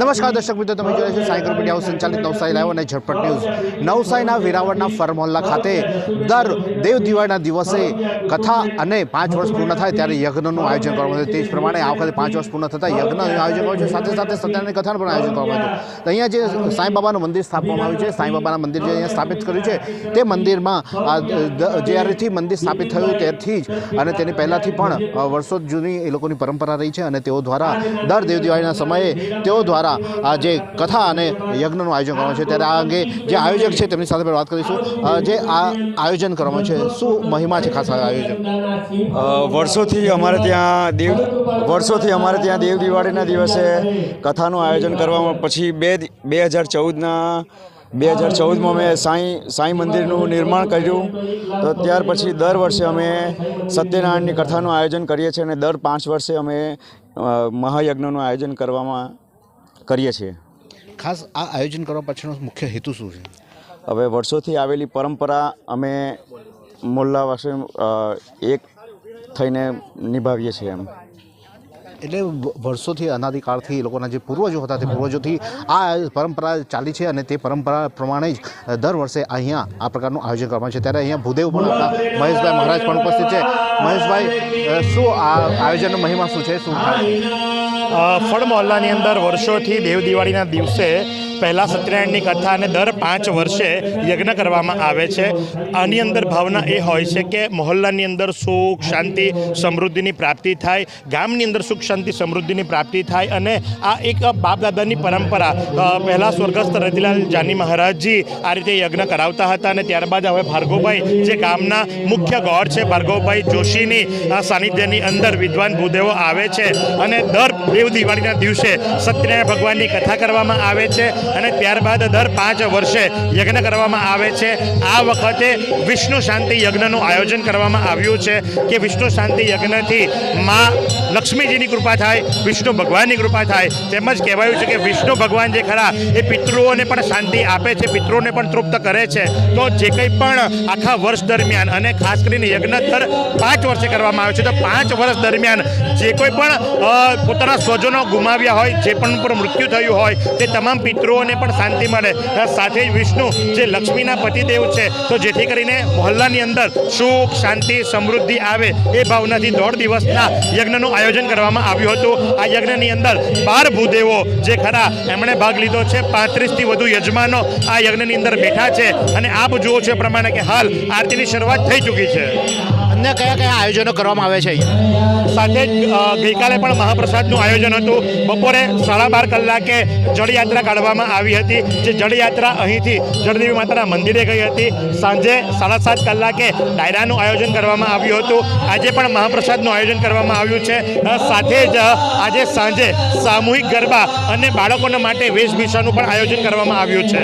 નમસ્કાર દર્શક મિત્રો, તમે રહ્યા છો સાયકલ મીડિયા સંચાલિત નવસારી લાઈવ અને ઝટપટ ન્યૂઝ. નવસારીના વેરાવળના ફર મોહલ્લા ખાતે દર દેવ દિવાળીના દિવસે કથા અને પાંચ વર્ષ પૂર્ણ થાય ત્યારે યજ્ઞનું આયોજન કરવામાં આવ્યું. તે જ પ્રમાણે આ વખતે પાંચ વર્ષ પૂર્ણ થતાં યજ્ઞનું આયોજન કરવામાં છે. સાથે સાથે સત્યનારાયણ કથાનું પણ આયોજન કરવામાં આવ્યું અહીંયા જે સાંઈબાબાનું મંદિર સ્થાપવામાં આવ્યું છે સાંઈબાબાના મંદિર જે અહીંયા સ્થાપિત કર્યું છે, તે મંદિરમાં જ્યારેથી મંદિર સ્થાપિત થયું ત્યારથી જ અને તેની પહેલાંથી પણ વર્ષો જૂની એ લોકોની પરંપરા રહી છે અને તેઓ દ્વારા દર દેવ દિવાળીના સમયે તેઓ દ્વારા આ જે કથા અને યજ્ઞનું આયોજન કરવામાં છે, ત્યારે આ અંગે જે આયોજક છે તેમની સાથે વાત કરીશું. જે આ આયોજન કરવામાં છે, શું મહિમા છે ખાસ આયોજન? વર્ષોથી અમારે ત્યાં દેવ, વર્ષોથી અમારે ત્યાં દેવ દિવાળીના દિવસે કથાનું આયોજન કરવામાં, પછી બે બે હજાર ચૌદના, બે હજાર ચૌદમાં અમે સાંઈ સાંઈ મંદિરનું નિર્માણ કર્યું. તો ત્યાર પછી દર વર્ષે અમે સત્યનારાયણની કથાનું આયોજન કરીએ છીએ અને દર પાંચ વર્ષે અમે મહાયજ્ઞનું આયોજન કરવામાં કરીએ છીએ. ખાસ આ આયોજન કરવા પાછળનો મુખ્ય હેતુ શું છે? હવે વર્ષોથી આવેલી પરંપરા અમે મોલ્લા વાસે એક થઈને નિભાવીએ છીએ એમ. એટલે વર્ષોથી અનાદિકાળથી એ લોકોના જે પૂર્વજો હતા તે પૂર્વજોથી આ પરંપરા ચાલી છે અને તે પરંપરા પ્રમાણે જ દર વર્ષે અહીંયા આ પ્રકારનું આયોજન કરવામાં છે. ત્યારે અહીંયા ભૂદેવ પણ હતા. મહેશભાઈ મહારાજ પણ ઉપસ્થિત છે. મહેશભાઈ શું આ આયોજનનો મહિમા શું છે? શું ફળ મહોલ્લાની અંદર વર્ષોથી દેવ દિવાળીના દિવસે પહેલાં સત્યનારાયણની કથા અને દર પાંચ વર્ષે યજ્ઞ કરવામાં આવે છે. આની અંદર ભાવના એ હોય છે કે મહોલ્લાની અંદર સુખ, શાંતિ, સમૃદ્ધિની પ્રાપ્તિ થાય, ગામની અંદર સુખ, શાંતિ, સમૃદ્ધિની પ્રાપ્તિ થાય અને આ એક બાપ દાદાની પરંપરા પહેલાં સ્વર્ગસ્થ રતિલાલ જાની મહારાજજી આ રીતે યજ્ઞ કરાવતા હતા અને ત્યારબાદ હવે ભાર્ગવભાઈ, જે ગામના મુખ્ય ગોળ છે, ભાર્ગવભાઈ જોશીની, આ સાનિધ્યની અંદર વિદ્વાન ભૂદેવો આવે છે અને દર દેવ દિવાળીના દિવસે સત્યનારાયણ ભગવાનની કથા કરવામાં આવે છે. અને ત્યારબાદ દર પાંચ વર્ષે યજ્ઞ કરવામાં આવે છે. આ વખતે વિષ્ણુ શાંતિ યજ્ઞનું આયોજન કરવામાં આવ્યું છે કે વિષ્ણુ શાંતિ યજ્ઞથી મા લક્ષ્મીજીની કૃપા થાય, વિષ્ણુ ભગવાનની કૃપા થાય. તેમજ કહેવાયું છે કે વિષ્ણુ ભગવાન જે ખરા એ પિતૃઓને પણ શાંતિ આપે છે, પિતૃઓને પણ તૃપ્ત કરે છે. તો જે કંઈ પણ આખા વર્ષ દરમિયાન અને ખાસ કરીને યજ્ઞ દર પાંચ વર્ષે કરવામાં આવે છે. તો પાંચ વર્ષ દરમિયાન જે કોઈ પણ પોતાના સ્વજનો ગુમાવ્યા હોય, જે પણ મૃત્યુ થયું હોય, તે તમામ પિતૃઓને પણ શાંતિ મળે. સાથે વિષ્ણુ જે લક્ષ્મીના પતિદેવ છે, તો જેથી કરીને મહોલ્લાની અંદર સુખ, શાંતિ, સમૃદ્ધિ આવે એ ભાવનાથી દોઢ દિવસના યજ્ઞનું આયોજન કરવામાં આવ્યું હતું. આ યજ્ઞની અંદર બાર ભૂદેવો જે ખરા એમણે ભાગ લીધો છે. પાંત્રીસથી વધુ યજમાનો આ યજ્ઞની અંદર બેઠા છે અને આપ જુઓ છો પ્રમાણે કે હાલ આરતીની શરૂઆત થઈ ચૂકી છે. અન્ય કયા કયા આયોજનો કરવામાં આવે છે સાથે ગઈકાલે પણ મહાપ્રસાદનું આયોજન હતું. બપોરે સાડા બાર કલાકે જળયાત્રા કાઢવામાં આવી હતી, જે જળયાત્રા અહીંથી જળદેવી માતાના મંદિરે ગઈ હતી. સાંજે સાડા સાત કલાકે ડાયરાનું આયોજન કરવામાં આવ્યું હતું. આજે પણ મહાપ્રસાદનું આયોજન કરવામાં આવ્યું છે. સાથે જ આજે સાંજે સામૂહિક ગરબા અને બાળકોના માટે વેશભૂષાનું પણ આયોજન કરવામાં આવ્યું છે.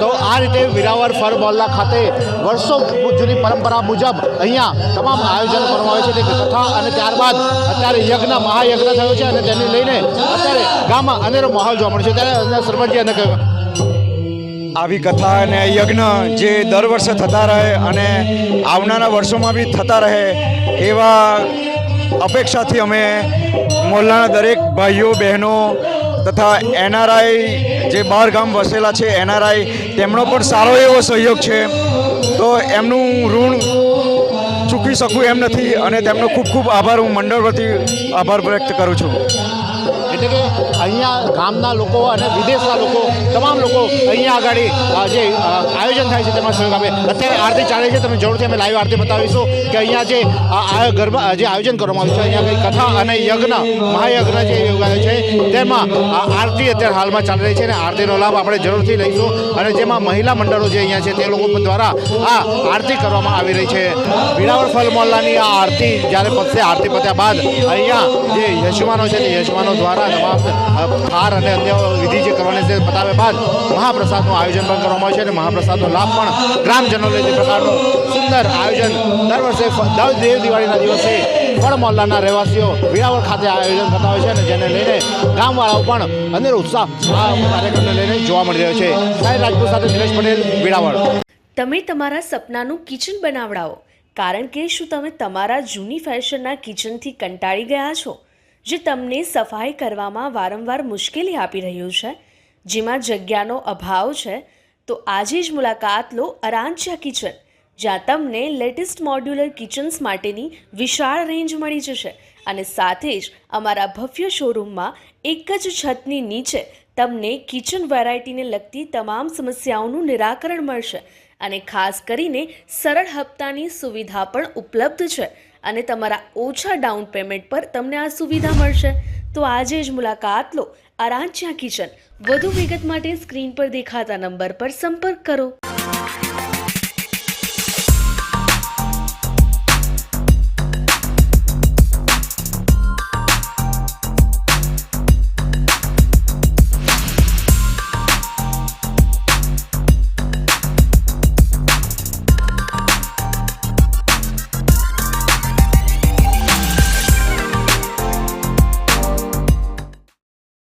તો આ રીતે વિરાવર ફર મોહલ્લા ખાતે વર્ષો જૂની પરંપરા મુજબ અહીંયા તમામ આયોજન કરવામાં આવે છે. તે કથા અને ત્યારબાદ અત્યારે યજ્ઞ, મહાયજ્ઞ થયો છે અને તેને લઈને અત્યારે ગામમાં અનેરો માહોલ જોવા મળે છે. ત્યારે સરપંચજી અને આવી કથા અને યજ્ઞ જે દર વર્ષે થતા રહે અને આવનારા વર્ષોમાં બી થતા રહે એવા અપેક્ષાથી અમે મોહલ્લાના દરેક ભાઈઓ, બહેનો તથા એનઆરઆઈ જે બહાર ગામ વસેલા છે, એનઆરઆઈ, તેમનો પણ સારો એવો સહયોગ છે. તો એમનું ઋણ ચૂકવી શકું એમ નથી અને તેમનો ખૂબ ખૂબ આભાર. હું મંડળ વતી આભાર વ્યક્ત કરું છું. એટલે કે અહીંયા ગામના લોકો અને વિદેશના લોકો, તમામ લોકો અહીંયા આગળ જે આયોજન થાય છે તેમાં સહયોગ આપે. અત્યારે આરતી ચાલે છે, તમે જરૂરથી અમે લાઈવ આરતી બતાવીશું કે અહીંયા જે ગરબા જે આયોજન કરવામાં આવ્યું છે, અહીંયા કથા અને યજ્ઞ, મહાયજ્ઞ જે યોગાયો છે, તેમાં આરતી અત્યારે હાલમાં ચાલી રહી છે અને આરતીનો લાભ આપણે જરૂરથી લઈશું. અને જેમાં મહિલા મંડળો જે અહીંયા છે, તે લોકો દ્વારા આ આરતી કરવામાં આવી રહી છે. વિરાવળ ફલ મોહલ્લાની આ આરતી જ્યારે પતશે, આરતી પત્યા બાદ અહીંયા જે યજમાનો છે, તે યજમાનો દ્વારા તમામ હાર અને અન્ય વિધિ જે કરવાની છે તે પતાવ્યા બાદ મહાપ્રસાદનું આયોજન પણ કરવામાં આવે છે અને મહાપ્રસાદનો લાભ પણ ગ્રામજનો લે તે પ્રકારનું સુંદર આયોજન દર વર્ષે દેવ દિવાળીના દિવસે ફળ મોહલ્લાના રહેવાસીઓ વિરાવળ ખાતે આયોજન કરતા હોય છે અને જેને લઈને ગામવાળાઓ પણ અનેરો ઉત્સાહ આ કાર્યક્રમને લઈને જોવા મળી રહ્યો છે. સાહેબ રાજપૂત સાથે દિનેશ પટેલ, વિરાવળ. તમે તમારા સપનાનું કિચન બનાવડાવો. કારણ કે શું તમે તમારા જૂની ફેશનના કિચનથી કંટાળી ગયા છો? જે તમને સફાઈ કરવામાં વારંવાર મુશ્કેલી આપી રહ્યું છે, જેમાં જગ્યાનો અભાવ છે, તો આજે જ મુલાકાત લો અરાંચિયા કિચન, જ્યાં તમને લેટેસ્ટ મોડ્યુલર કિચન્સ માટેની વિશાળ રેન્જ મળી જશે અને સાથે જ અમારા ભવ્ય શોરૂમમાં એક જ છતની નીચે તમને કિચન વેરાયટીને લગતી તમામ સમસ્યાઓનું નિરાકરણ મળશે અને ખાસ કરીને સરળ હપ્તાની સુવિધા પણ ઉપલબ્ધ છે. અને તમારા ઓછા ડાઉન પેમેન્ટ પર તમને આ સુવિધા મળશે. તો આજે જ મુલાકાત લો. આરાંચ્યા કિચન. વધુ વિગત માટે સ્ક્રીન પર દેખાતા નંબર પર સંપર્ક કરો.